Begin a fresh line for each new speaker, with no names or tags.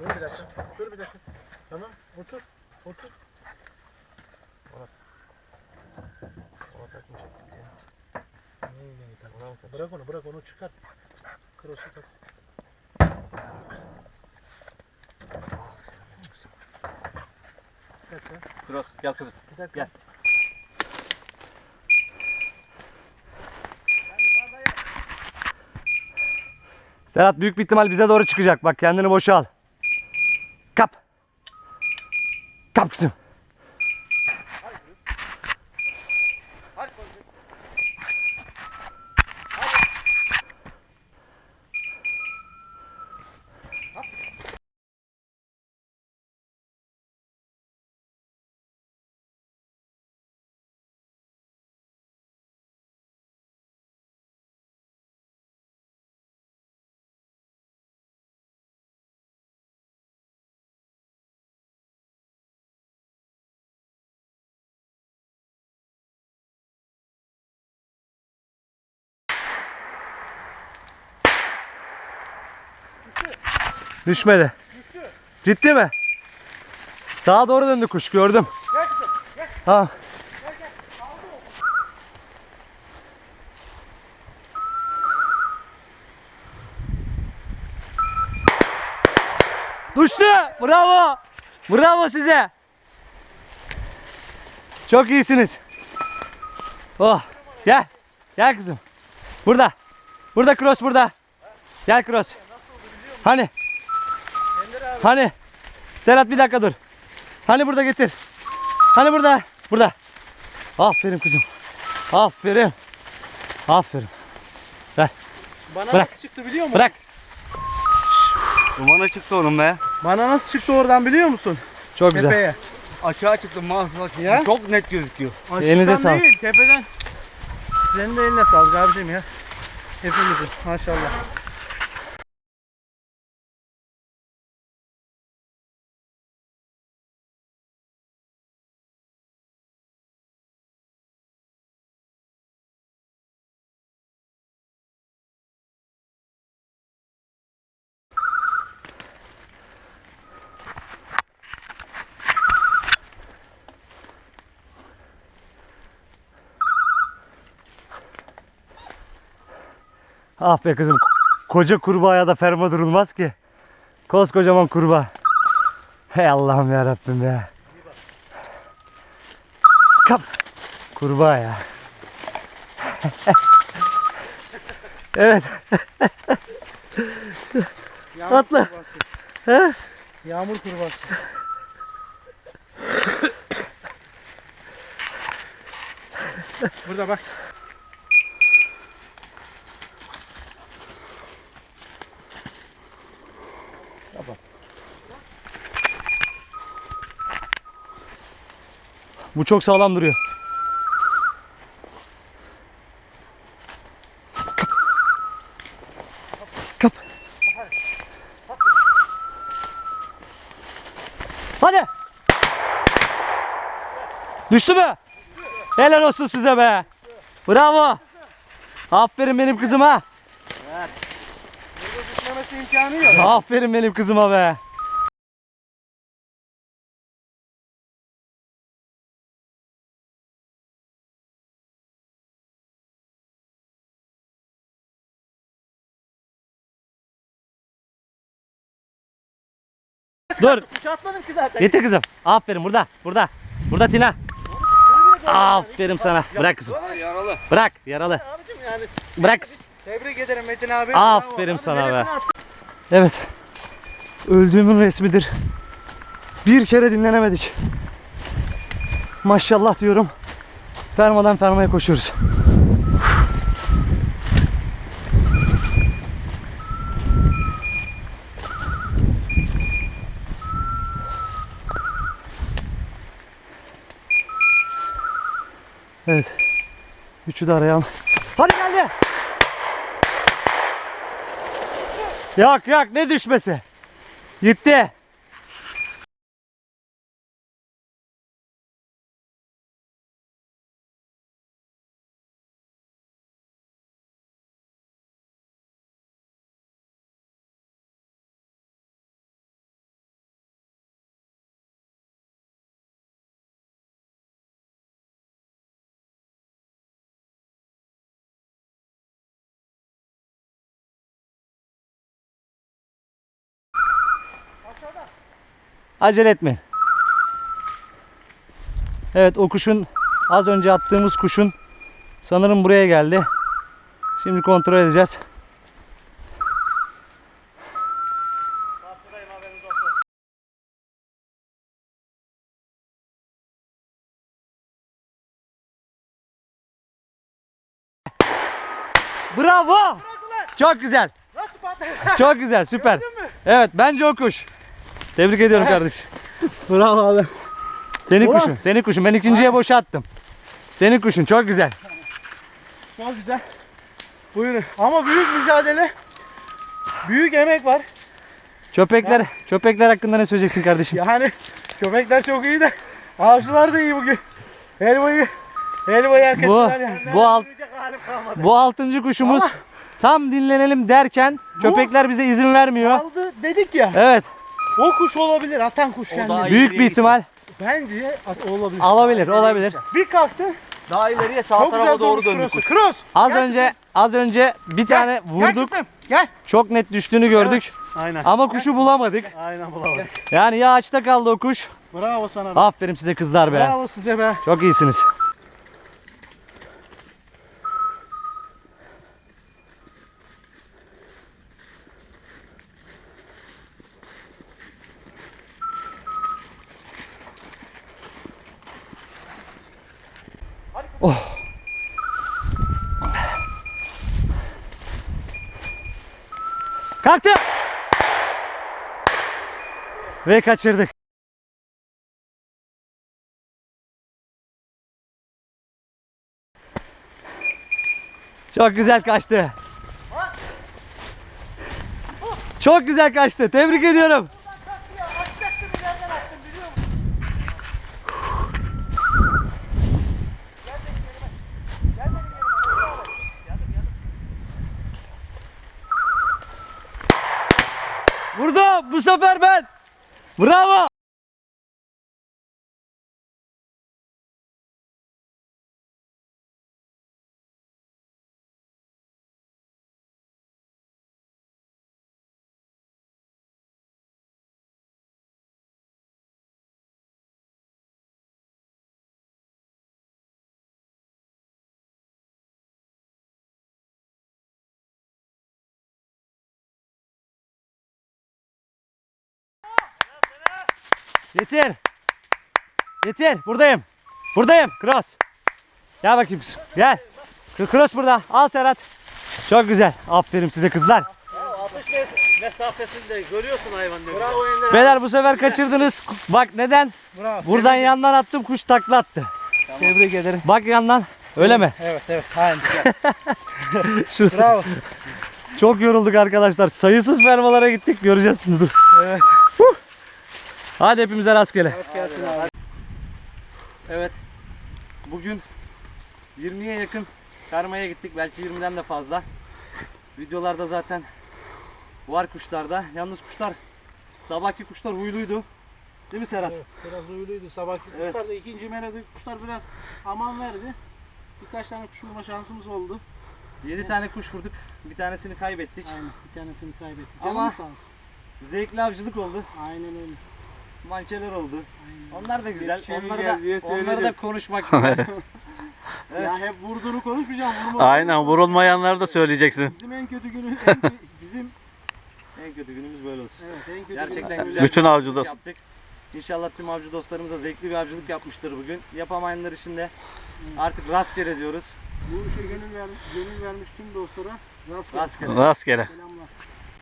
Dur bir dakika. Dur bir dakika. Tamam. Otur. Otur. Bırak. Sana takmayacaktık. Neyi neyi takmayacaktık? Bırak onu bırak onu çıkar. Krosu tak. Bir.
Kros gel kızım.
Bir dakika.
Gel. Serhat büyük bir ihtimal bize doğru çıkacak. Bak kendini boşal. Kap kızım. Düşmedi. Ciddi mi? Sağa doğru döndü kuş gördüm.
Gel kızım. Gel.
Tamam. Düştü. Bravo. Bravo size. Çok iyisiniz. Oh. Gel. Gel kızım. Burada. Burada cross burada. Gel cross. Hani? Hani? Serhat bir dakika dur. Hani burada getir. Hani burada? Burada. Aferin kızım. Aferin. Aferin. Ver.
Bana
Bırak.
nasıl çıktı biliyor musun?
Bırak. Dumana çıktı onun be.
Bana nasıl çıktı oradan biliyor musun?
Çok güzel.
Tepeye.
Aşağı çıktım maalesef.
Ya?
Çok net gözüküyor.
Elinize
Aşağıdan
sağlık.
değil tepeden. Senin de eline sağlık abicim ya. Hepimizin maşallah.
Ah be kızım. Koca kurbağaya da ferma durulmaz ki. Koskocaman kurbağa. Hey Allah'ım ya Rabbim ya. Kap. Kurbağa ya. evet.
Yağmur
Atla.
kurbağası.
He?
Yağmur kurbağası. Burada bak.
Bu çok sağlam duruyor. Kap. Kap. Hadi. Düştü mü? Helal olsun size be. Bravo. Aferin benim kızıma.
Burada düşmemesi imkanı yok.
Aferin benim kızıma be. Dur.
Kuş atmadım ki zaten.
Getir kızım. Aferin burada. Burada. Burada Tina. Aferin sana. Bırak kızım.
Yaralı.
Bırak. Yaralı.
yani. Abicim yani.
Bırak kızım.
Tebrik ederim Metin abi.
Aferin
Bravo.
Sana be. Evet. Öldüğümün resmidir. Bir kere dinlenemedik. Maşallah diyorum. Fermadan fermaya koşuyoruz. Evet. Üçü de arayalım. Hadi geldi. Yak yak ne düşmesi? Gitti. Acele etmeyin. Evet o kuşun az önce attığımız kuşun sanırım buraya geldi. Şimdi kontrol edeceğiz. Bravo! Çok güzel. Çok güzel, süper. Evet, bence o kuş. Tebrik ediyorum kardeşim.
Bravo abi.
Senin
Ulan.
kuşun, senin kuşun. Ben ikinciye boşa attım. Senin kuşun, çok güzel.
Çok güzel. Buyurun. Ama büyük mücadele. Büyük emek var.
Köpekler, köpekler hakkında ne söyleyeceksin kardeşim?
Yani köpekler çok iyi de avcılar da iyi bugün. Helvayı helvayı hak
Bu,
yani.
bu, alt, bu altıncı kuşumuz tam dinlenelim derken köpekler bize izin vermiyor.
Aldı dedik ya.
Evet,
O kuş olabilir. Atan kuş
iyi.
büyük bir ihtimal
Bence at- olabilir.
alabilir, olabilir.
Bir kalktı.
Daha ileriye sağ
Çok
tarafa doğru
doğru
döndü.
Cross. Cross.
Az
Gel
önce, az önce bir tane
Gel
vurduk.
kızım, Gel.
Çok net düştüğünü gördük.
Aynen.
Ama kuşu bulamadık.
Aynen bulamadık.
Yani ya ağaçta kaldı o kuş.
Bravo sana. be.
Aferin size kızlar be.
Bravo size be.
Çok iyisiniz. Oh. Kalktı. Ve kaçırdık. Çok güzel kaçtı. Çok güzel kaçtı. Tebrik ediyorum. Sefer ben. Bravo. Getir. Getir. Buradayım. Buradayım. Cross. Gel bakayım kızım. Gel. Cross burada. Al Serhat. Çok güzel. Aferin size kızlar.
Mesafesinde görüyorsun hayvan.
Beyler bu sefer kaçırdınız. Bak neden?
Bravo.
Buradan yandan attım kuş takla attı.
Tebrik ederim.
Bak yandan. Öyle mi?
Evet evet. Aynen.
Şu-
Bravo.
Çok yorulduk arkadaşlar. Sayısız fermalara gittik. Göreceğiz şimdi dur.
Evet.
Hadi hepimize rastgele.
Abi.
Evet. Bugün 20'ye yakın karmaya gittik. Belki 20'den de fazla. Videolarda zaten var kuşlarda. Yalnız kuşlar sabahki kuşlar huyluydu. Değil mi Serhat?
Evet, biraz uyluydu sabahki
Evet.
kuşlar da ikinci menede kuşlar biraz aman verdi. Birkaç tane kuş vurma şansımız oldu.
7 tane kuş vurduk. Bir tanesini kaybettik.
Aynen bir tanesini kaybettik.
Ama-. Zevkli avcılık oldu.
Aynen öyle.
Mankeler oldu. Onlar da güzel.
Yetişelim
Onları da,
diye
onları da konuşmak güzel. Evet.
Ya hep vurduğunu konuşmayacağım. Vurmadığını
Aynen vurulmayanları da söyleyeceksin.
Bizim en kötü günü en bizim
en kötü günümüz böyle olsun.
evet en kötü
Gerçekten
günümüz.
güzel.
Bütün avcı dost-
yaptık. İnşallah tüm avcı dostlarımız da zevkli bir avcılık yapmıştır bugün. Yapamayanlar için de artık rastgele diyoruz.
Bu işe gönül, ver, gönül vermiş tüm dostlara rastgele
Rastgele.
Rastgele.
selamlar.